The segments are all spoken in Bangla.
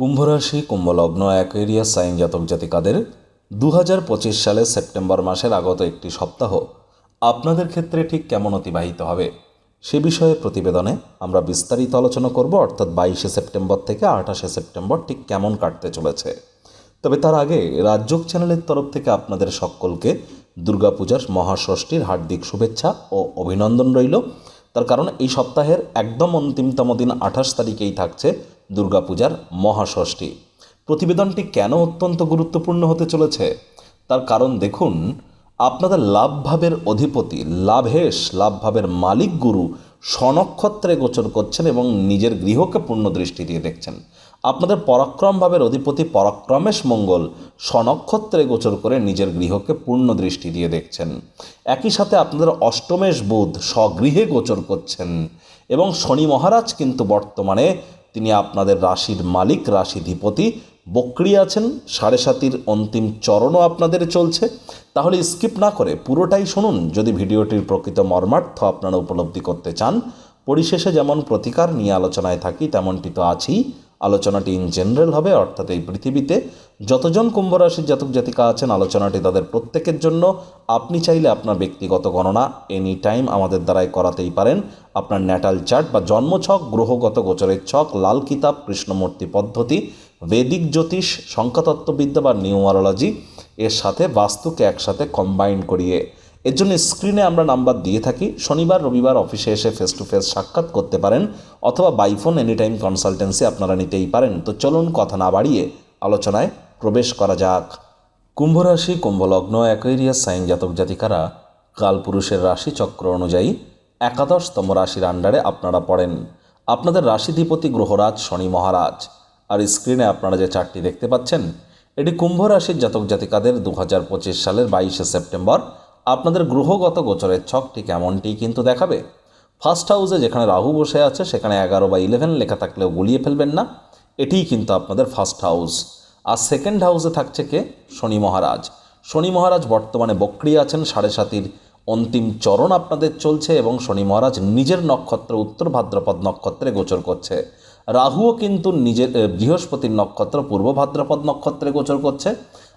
কুম্ভরাশি, কুম্ভলগ্ন, অ্যাকোয়ারিয়াস, সাইন জাতক জাতিকাদের দু হাজার পঁচিশ সালের সেপ্টেম্বর মাসের আগত একটি সপ্তাহ আপনাদের ক্ষেত্রে ঠিক কেমন অতিবাহিত হবে? সে বিষয়ে প্রতিবেদনে আমরা বিস্তারিত আলোচনা করব, অর্থাৎ বাইশে সেপ্টেম্বর থেকে আঠাশে সেপ্টেম্বর ঠিক কেমন কাটতে চলেছে। তবে তার আগে রাজ্যক চ্যানেলের তরফ থেকে আপনাদের সকলকে দুর্গাপূজার মহাষষ্ঠীর হার্দিক শুভেচ্ছা ও অভিনন্দন রইল। তার কারণ এই সপ্তাহের একদম অন্তিমতম দিন আঠাশ তারিখেই থাকছে দুর্গাপূজার মহাষষ্ঠী। প্রতিবেদনটি কেন অত্যন্ত গুরুত্বপূর্ণ হতে চলেছে? তার কারণ দেখুন, আপনাদের লাভভাবের অধিপতি, লাভেশ, লাভভাবের মালিক গুরু স্বনক্ষত্রে গোচর করছেন এবং নিজের গৃহকে পূর্ণ দৃষ্টি দিয়ে দেখছেন। আপনাদের পরাক্রম ভাবের অধিপতি পরাক্রমেশ মঙ্গল স্বনক্ষত্রে গোচর করে নিজের গৃহকে পূর্ণ দৃষ্টি দিয়ে দেখছেন। একই সাথে আপনাদের অষ্টমেশ বুধ স্বগৃহে গোচর করছেন এবং শনি মহারাজ কিন্তু বর্তমানে তিনি আপনাদের রাশির মালিক রাশিধিপতি বক্রি আছেন, সাড়ে সাতির অন্তিম চরণও আপনাদের চলছে। তাহলে স্কিপ না করে পুরোটাই শুনুন। যদি ভিডিওটির প্রকৃত মর্মার্থ আপনারা উপলব্ধি করতে চান, পরিশেষে যেমন প্রতিকার নিয়ে আলোচনায় থাকি, তেমনটি তো আছেই। আলোচনাটি ইন জেনারেল হবে, অর্থাৎ এই পৃথিবীতে যতজন কুম্ভ রাশির জাতক জাতিকা আছেন, আলোচনাটি তাদের প্রত্যেকের জন্য। আপনি চাইলে আপনার ব্যক্তিগত গণনা এনি টাইম আমাদের দ্বারাই করাতেই পারেন। আপনার ন্যাটাল চার্ট বা জন্মছক গ্রহগত গোচরের ছক, লাল কিতাব, কৃষ্ণমূর্তি পদ্ধতি, বেদিক জ্যোতিষ সংখ্যাতত্ত্ববিদ্যা বা নিউমারোলজি, এর সাথে বাস্তুকে একসাথে কম্বাইন করিয়ে এর জন্য স্ক্রিনে আমরা নাম্বার দিয়ে থাকি। শনিবার, রবিবার অফিসে এসে ফেস টু ফেস সাক্ষাৎ করতে পারেন অথবা বাইফোন এনি টাইম কনসালটেন্সি আপনারা নিতেই পারেন। তো চলুন কথা না বাড়িয়ে আলোচনায় প্রবেশ করা যাক। কুম্ভ রাশি, কুম্ভলগ্ন অ্যাকোয়ারিয়াস সাইন জাতক জাতিকারা কালপুরুষের রাশি চক্র অনুযায়ী একাদশতম রাশির আন্ডারে আপনারা পড়েন। আপনাদের রাশিধিপতি গ্রহরাজ শনি মহারাজ। আর স্ক্রিনে আপনারা যে চারটি দেখতে পাচ্ছেন, এটি কুম্ভ রাশির জাতক জাতিকাদের দু হাজার পঁচিশ সালের বাইশে সেপ্টেম্বর আপনাদের গ্রহগত গোচরের ছকটি কেমনটি কিন্তু দেখাবে। ফার্স্ট হাউসে যেখানে রাহু বসে আছে, সেখানে এগারো বা ইলেভেন লেখা থাকলেও গুলিয়ে ফেলবেন না। এটিই কিন্তু আপনাদের ফার্স্ট হাউস আর সেকেন্ড হাউসে থাকছে কে? শনি মহারাজ। শনি মহারাজ বর্তমানে বক্রি আছেন, সাড়ে সাতির অন্তিম চরণ আপনাদের চলছে এবং শনি মহারাজ নিজের নক্ষত্র, উত্তর ভাদ্রপদ নক্ষত্রে গোচর করছে। রাহুও কিন্তু নিজের বৃহস্পতির নক্ষত্র, পূর্ব ভাদ্রপদ নক্ষত্রে গোচর করছে।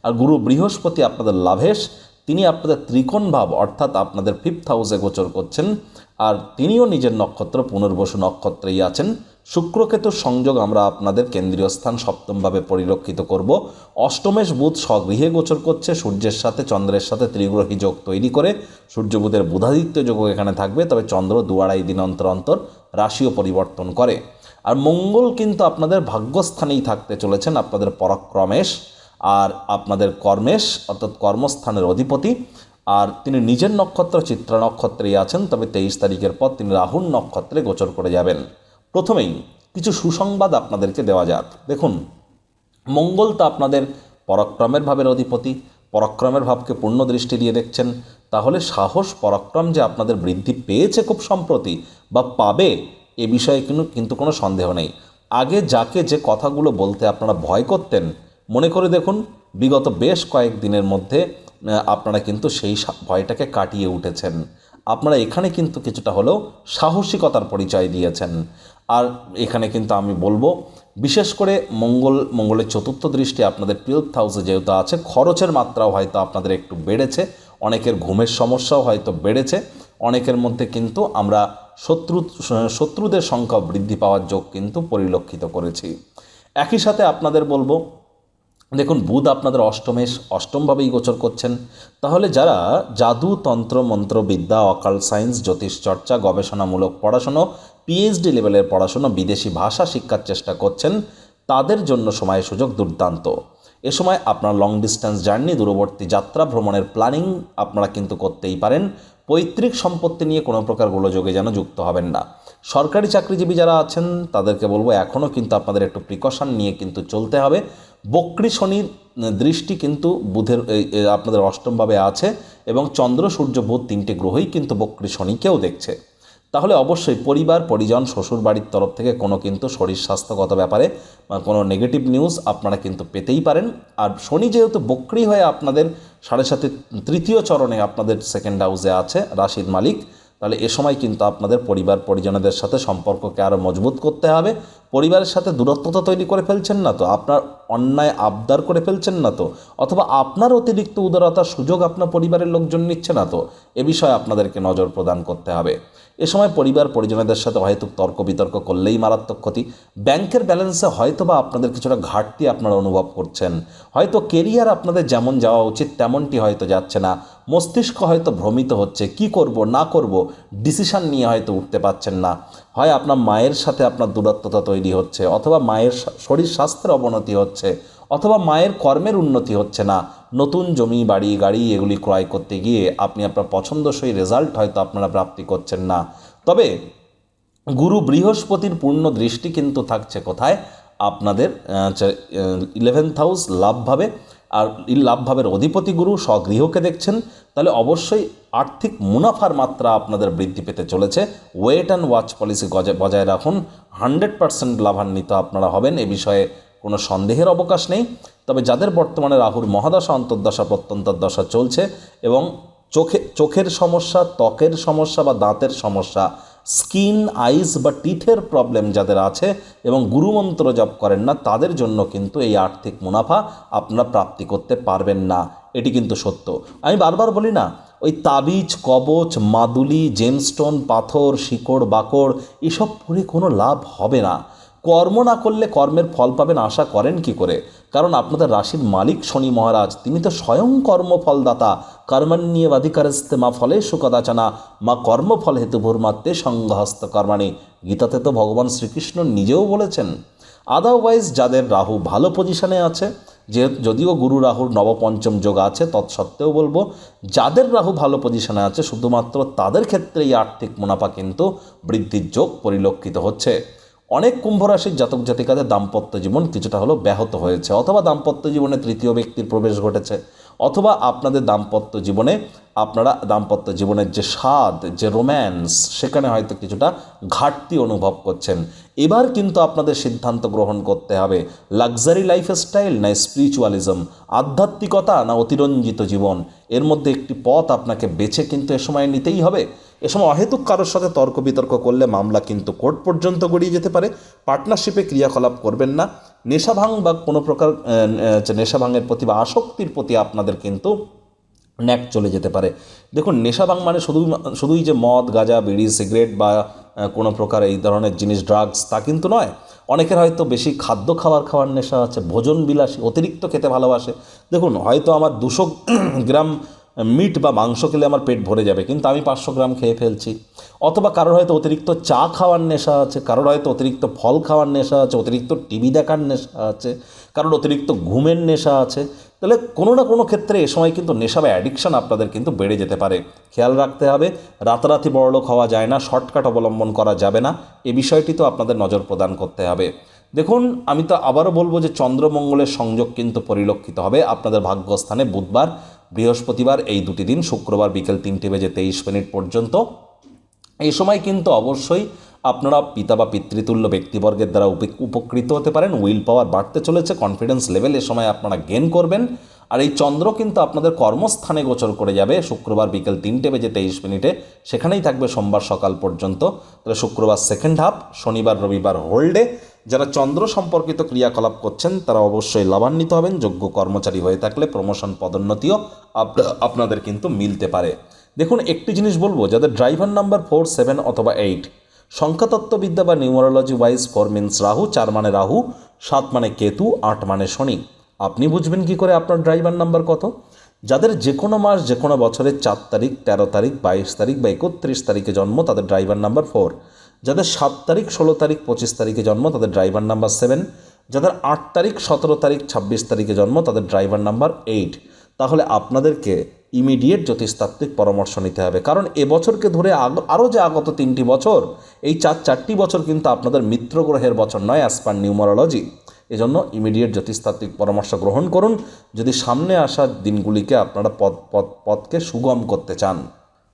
আর গুরু বৃহস্পতি আপনাদের লাভেশ। তিনি আপনাদের ত্রিকোণ ভাব, অর্থাৎ আপনাদের ফিফথ হাউসে গোচর করছেন, আর তিনিও নিজের নক্ষত্র পুনর্বসু নক্ষত্রেই আছেন। শুক্রকেতুর সংযোগ আমরা আপনাদের কেন্দ্রীয় স্থান সপ্তমভাবে পরিলক্ষিত করব। অষ্টমেশ বুধ স্বগৃহে গোচর করছে, সূর্যের সাথে চন্দ্রের সাথে ত্রিগ্রহী যোগ তৈরি করে, সূর্য বুধের বুধাদিত্য যোগ এখানে থাকবে, তবে চন্দ্র দু আড়াই দিন অন্তর অন্তর রাশিও পরিবর্তন করে। আর মঙ্গল কিন্তু আপনাদের ভাগ্যস্থানেই থাকতে চলেছেন, আপনাদের পরাক্রমেশ। আর আপনাদের কর্মেশ, অর্থাৎ কর্মস্থানের অধিপতি। আর তিনি নিজের নক্ষত্র, চিত্রা নক্ষত্রেই আছেন, তবে তেইশ তারিখের পর তিনি রাহুল নক্ষত্রে গোচর করে যাবেন। প্রথমেই কিছু সুসংবাদ আপনাদেরকে দেওয়া যাক। দেখুন, মঙ্গল তো আপনাদের পরাক্রমের ভাবের অধিপতি, পরাক্রমের ভাবকে পূর্ণ দৃষ্টি দিয়ে দেখছেন। তাহলে সাহস, পরাক্রম যে আপনাদের বৃদ্ধি পেয়েছে খুব সম্প্রতি বা পাবে, এ বিষয়ে কিন্তু কিন্তু কোনো সন্দেহ নেই। আগে যাকে যে কথাগুলো বলতে আপনারা ভয় করতেন মনে করে দেখুন, বিগত বেশ কয়েক দিনের মধ্যে আপনারা কিন্তু সেই ভয়টাকে কাটিয়ে উঠেছেন। আপনারা এখানে কিন্তু কিছুটা হলেও সাহসিকতার পরিচয় দিয়েছেন। আর এখানে কিন্তু আমি বলব, বিশেষ করে মঙ্গল, মঙ্গলের চতুর্থ দৃষ্টি আপনাদের টুয়েলভ হাউসে যেহেতু আছে, খরচের মাত্রাও হয়তো আপনাদের একটু বেড়েছে, অনেকের ঘুমের সমস্যাও হয়তো বেড়েছে, অনেকের মধ্যে কিন্তু আমরা শত্রু, শত্রুদের সংখ্যা বৃদ্ধি পাওয়ার যোগ কিন্তু পরিলক্ষিত করেছি। একই সাথে আপনাদের বলব দেখুন, বুধ আপনাদের অষ্টমেশ অষ্টমভাবেই গোচর করছেন। তাহলে যারা জাদু, তন্ত্র, মন্ত্র, বিদ্যা, অকাল সায়েন্স, জ্যোতিষ চর্চা, গবেষণামূলক পড়াশুনো পিএইচডি লেভেলের পড়াশুনো, বিদেশি ভাষা শিক্ষার চেষ্টা করছেন, তাদের জন্য সময় সুযোগ দুর্দান্ত। এ সময় আপনার লং ডিস্টেন্স জার্নি দূরবর্তী যাত্রা, ভ্রমণের প্ল্যানিং আপনারা কিন্তু করতেই পারেন। পৈতৃক সম্পত্তি নিয়ে কোনো প্রকার গোলযোগে যেন যুক্ত হবেন না। সরকারি চাকরিজীবী যারা আছেন, তাদেরকে বলব এখনও কিন্তু আপনাদের একটু প্রিকশন নিয়ে কিন্তু চলতে হবে। বক্রি শনির দৃষ্টি কিন্তু বুধের আপনাদের অষ্টমভাবে আছে এবং চন্দ্র, সূর্য, বুধ তিনটে গ্রহই কিন্তু বক্রি শনিকেও দেখছে। তাহলে অবশ্যই পরিবার, পরিজন, শ্বশুর বাড়ির তরফ থেকে কোনো কিন্তু শরীর স্বাস্থ্যগত ব্যাপারে বা কোনো নেগেটিভ নিউজ আপনারা কিন্তু পেতেই পারেন। আর শনি যেহেতু বক্রি হয়ে আপনাদের সাড়ে সাথে তৃতীয় চরণে আপনাদের সেকেন্ড হাউসে আছে, রাশির মালিক তাহলে এ সময় কিন্তু আপনাদের পরিবার পরিজনদের সাথে সম্পর্ককে আরও মজবুত করতে হবে। পরিবারের সাথে দূরত্ব তো তৈরি করে ফেলছেন না তো? আপনার অন্যায় আবদার করে ফেলছেন না তো? অথবা আপনার অতিরিক্ত উদারতার সুযোগ আপনার পরিবারের লোকজন নিচ্ছে না তো? এ বিষয়ে আপনাদেরকে নজর প্রদান করতে হবে। এ সময় পরিবার পরিজনদের সাথে হয়তো তর্ক বিতর্ক করলেই মারাত্মক ক্ষতি। ব্যাংকের ব্যালেন্সে হয়তো বা আপনাদের কিছুটা ঘাটতি আপনারা অনুভব করছেন। হয়তো কেরিয়ার আপনাদের যেমন যাওয়া উচিত, তেমনটি হয়তো যাচ্ছে না। মস্তিষ্ক হয়তো ভ্রমিত হচ্ছে, কি করব, না করব ডিসিশন নিয়ে হয়তো উঠতে পারছেন না। হয় আপনার মায়ের সাথে আপনার দূরত্বতা তৈরি হচ্ছে, অথবা মায়ের শরীর স্বাস্থ্যের অবনতি হচ্ছে, অথবা মায়ের কর্মের উন্নতি হচ্ছে না। নতুন জমি, বাড়ি, গাড়ি এগুলি ক্রয় করতে গিয়ে আপনি আপনার পছন্দসই রেজাল্ট হয়তো আপনারা প্রাপ্তি করছেন না। তবে গুরু বৃহস্পতির পূর্ণ দৃষ্টি কিন্তু থাকছে কোথায়? আপনাদের ইলেভেন্থ হাউস লাভভাবে আর লাভভাবের অধিপতি গুরু স্বগৃহকে দেখছেন, তাহলে অবশ্যই আর্থিক মুনাফার মাত্রা আপনাদের বৃদ্ধি পেতে চলেছে। ওয়েট অ্যান্ড ওয়াচ পলিসি বজায় রাখুন। হান্ড্রেড পার্সেন্ট লাভান্বিত আপনারা হবেন, এ বিষয়ে কোনো সন্দেহের অবকাশ নেই। তবে যাদের বর্তমানে রাহুর মহাদশা, অন্তর্দশা, প্রত্যন্তর দশা চলছে এবং চোখে, চোখের সমস্যা, ত্বকের সমস্যা বা দাঁতের সমস্যা স্কিন, আইস বা টিথের প্রবলেম যাদের আছে এবং গুরুমন্ত্র জপ করেন না, তাদের জন্য কিন্তু এই আর্থিক মুনাফা আপনারা প্রাপ্তি করতে পারবেন না। এটি কিন্তু সত্য। আমি বারবার বলি না, ওই তাবিজ, কবচ, মাদুলি জেমস্টোন পাথর, শিকড়, বাকড়, এসব পরে কোনো লাভ হবে না। কর্ম না করলে কর্মের ফল পাবেন আশা করেন কি করে? কারণ আপনাদের রাশির মালিক শনি মহারাজ, তিনি তো স্বয়ং কর্মফলদাতা। কর্মান্নিয়ে বাধিকারস্তে মা ফলে সুকদাচনা, মা কর্মফল হেতু ভূর্মাত্মে সংঘহস্ত কর্মাণী। গীতাতে তো ভগবান শ্রীকৃষ্ণ নিজেও বলেছেন আদারওয়াইজ যাদের রাহু ভালো পজিশনে আছে, যে যদিও গুরু রাহুর নবপঞ্চম যোগ আছে, তৎসত্ত্বেও বলব, যাদের রাহু ভালো পজিশনে আছে, শুধুমাত্র তাদের ক্ষেত্রে এই আর্থিক মুনাফা কিন্তু বৃদ্ধির যোগ পরিলক্ষিত হচ্ছে। অনেক কুম্ভ রাশির জাতক জাতিকাদের দাম্পত্য জীবন কিছুটা হলো ব্যাহত হয়েছে। অথবা দাম্পত্য জীবনে তৃতীয় ব্যক্তির প্রবেশ ঘটেছে। অথবা আপনাদের দাম্পত্য জীবনে আপনারা দাম্পত্য জীবনের যে স্বাদ, যে রোম্যান্স, সেখানে হয়তো কিছুটা ঘাটতি অনুভব করছেন। এবার কিন্তু আপনাদের সিদ্ধান্ত গ্রহণ করতে হবে। লাক্সারি লাইফস্টাইল না স্পিরিচুয়ালিজম আধ্যাত্মিকতা না অতিরঞ্জিত জীবন? এর মধ্যে একটি পথ আপনাকে বেছে কিন্তু এ সময় নিতেই হবে। এ সময় অহেতুক কারোর সাথে তর্ক বিতর্ক করলে মামলা কিন্তু কোর্ট পর্যন্ত গড়িয়ে যেতে পারে। পার্টনারশিপে ক্রিয়াকলাপ করবেন না। নেশাভাং বা কোনো প্রকার নেশাভাঙের প্রতি বা আসক্তির প্রতি আপনাদের কিন্তু ন্যাক চলে যেতে পারে। দেখুন নেশাভাং মানে শুধু শুধুই যে মদ, গাঁজা, বিড়ি, সিগারেট বা কোনো প্রকার এই ধরনের জিনিস, ড্রাগস, তা কিন্তু নয়। অনেকের হয়তো বেশি খাদ্য খাবার খাওয়ার নেশা আছে, ভোজন বিলাসী, অতিরিক্ত খেতে ভালোবাসে। দেখুন, হয়তো আমার দুশো গ্রাম মিট বা মাংস খেলে আমার পেট ভরে যাবে, কিন্তু আমি পাঁচশো গ্রাম খেয়ে ফেলছি। অথবা কারোর হয়তো অতিরিক্ত চা খাওয়ার নেশা আছে, কারোর হয়তো অতিরিক্ত ফল খাওয়ার নেশা আছে, অতিরিক্ত টিভি দেখার নেশা আছে, কারোর অতিরিক্ত ঘুমের নেশা আছে। তাহলে কোনো না কোনো ক্ষেত্রে এ সময় কিন্তু নেশা বা অ্যাডিকশান আপনাদের কিন্তু বেড়ে যেতে পারে। খেয়াল রাখতে হবে, রাতারাতি বড়লোক হওয়া যায় না শর্টকাট অবলম্বন করা যাবে না, এ বিষয়টি তো আপনাদের নজর প্রদান করতে হবে। দেখুন, আমি তো আবারও বলব যে চন্দ্রমঙ্গলের সংযোগ কিন্তু পরিলক্ষিত হবে। আপনাদের ভাগ্যস্থানে বুধবার বৃহস্পতিবার এই দুটি দিন, শুক্রবার বিকেল তিনটে বেজে তেইশ মিনিট পর্যন্ত। এই সময় কিন্তু অবশ্যই আপনারা পিতা বা পিতৃতুল্য ব্যক্তিবর্গের দ্বারা উপ- উপকৃত হতে পারেন। উইল পাওয়ার বাড়তে চলেছে, কনফিডেন্স লেভেল এ সময় আপনারা গেন করবেন। আর এই চন্দ্র কিন্তু আপনাদের কর্মস্থানে গোচর করে যাবে। শুক্রবার বিকেল তিনটে বেজে তেইশ মিনিটে সেখানেই থাকবে সোমবার সকাল পর্যন্ত। তাহলে শুক্রবার সেকেন্ড হাফ শনিবার, রবিবার হোল্ডে যারা চন্দ্র সম্পর্কিত ক্রিয়াকলাপ করছেন, তারা অবশ্যই লাভান্বিত হবেন, যোগ্য কর্মচারী হয়ে থাকলে প্রমোশন পদোন্নতিও আপনাদের কিন্তু মিলতে পারে। দেখুন, একটি জিনিস বলব, যাদের ড্রাইভার নাম্বার ফোর সেভেন অথবা এইট সংখ্যাতত্ত্ববিদ্যা বা numerology wise four means Rahu, চার মানে রাহু, সাত মানে কেতু, আট মানে শনি। আপনি বুঝবেন কি করে আপনার ড্রাইভার নাম্বার কত? যাদের যে কোনো মাস, যে কোনো বছরের চার তারিখ, তেরো তারিখ, বাইশ তারিখ বা একত্রিশ তারিখে জন্ম, তাদের ড্রাইভার নাম্বার ফোর যাদের সাত তারিখ, ষোলো তারিখ, পঁচিশ তারিখে জন্ম, তাদের ড্রাইভার নাম্বার সেভেন যাদের আট তারিখ, সতেরো তারিখ, ছাব্বিশ তারিখে জন্ম, তাদের ড্রাইভার নাম্বার এইট তাহলে আপনাদেরকে ইমিডিয়েট জ্যোতিষতাত্ত্বিক পরামর্শ নিতে হবে। কারণ এবছরকে ধরে আরও যে আগত তিনটি বছর, এই চার চারটি বছর কিন্তু আপনাদের মিত্র গ্রহের বছর নয় অ্যাজ পার নিউমারোলজি এজন্য ইমিডিয়েট জ্যোতিষতাত্ত্বিক পরামর্শ গ্রহণ করুন। যদি সামনে আসা দিনগুলিকে আপনারা পদ পদ পথকে সুগম করতে চান।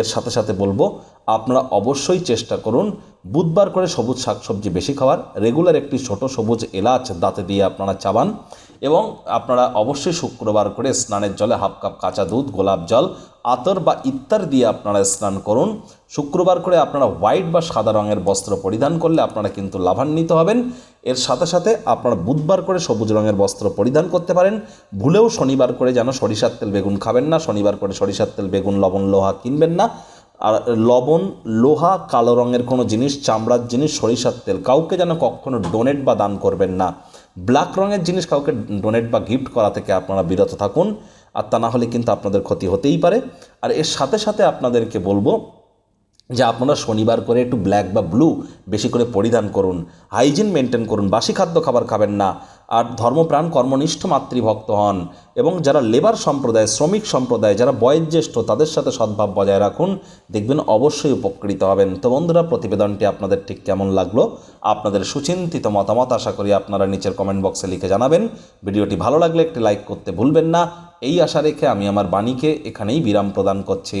এর সাথে সাথে বলব, আপনারা অবশ্যই চেষ্টা করুন বুধবার করে সবুজ শাকসবজি বেশি খাওয়ার। রেগুলার একটি ছোট সবুজ এলাচ দাঁতে দিয়ে আপনারা চাবান। এবং আপনারা অবশ্যই শুক্রবার করে স্নানের জলে হাফ কাপ কাঁচা দুধ, গোলাপ জল, আতর বা ইত্যার দিয়ে আপনারা স্নান করুন। শুক্রবার করে আপনারা হোয়াইট বা সাদা রঙের বস্ত্র পরিধান করলে আপনারা কিন্তু লাভান্বিত হবেন। এর সাথে সাথে আপনারা বুধবার করে সবুজ রঙের বস্ত্র পরিধান করতে পারেন। ভুলেও শনিবার করে যেন সরিষার তেল বেগুন খাবেন না, শনিবার করে সরিষার তেল, বেগুন, লবণ, লোহা কিনবেন না। আর লবণ, লোহা, কালো রঙের কোনো জিনিস, চামড়ার জিনিস, সরিষার তেল কাউকে যেন কখনো ডোনেট বা দান করবেন না। ব্ল্যাক রঙের জিনিস কাউকে ডোনেট বা গিফট করা থেকে আপনারা বিরত থাকুন, আর তা না হলে কিন্তু আপনাদের ক্ষতি হতেই পারে। আর এর সাথে সাথে আপনাদেরকে বলব যে আপনারা শনিবার করে একটু ব্ল্যাক বা ব্লু বেশি করে পরিধান করুন হাইজিন মেনটেন করুন, বাসি খাদ্য খাবার খাবেন না। আর ধর্মপ্রাণ কর্মনিষ্ঠ, মাতৃভক্ত হন এবং যারা লেবার সম্প্রদায়, শ্রমিক সম্প্রদায়, যারা বয়োজ্যেষ্ঠ, তাদের সাথে সদ্ভাব বজায় রাখুন, দেখবেন অবশ্যই উপকৃত হবেন। তো বন্ধুরা, প্রতিবেদনটি আপনাদের ঠিক কেমন লাগল? আপনাদের সুচিন্তিত মতামত আশা করি আপনারা নিচের কমেন্ট বক্সে লিখে জানাবেন। ভিডিওটি ভালো লাগলে একটি লাইক করতে ভুলবেন না। এই আশা রেখে আমি আমার বাণীকে এখানেই বিরাম প্রদান করছি।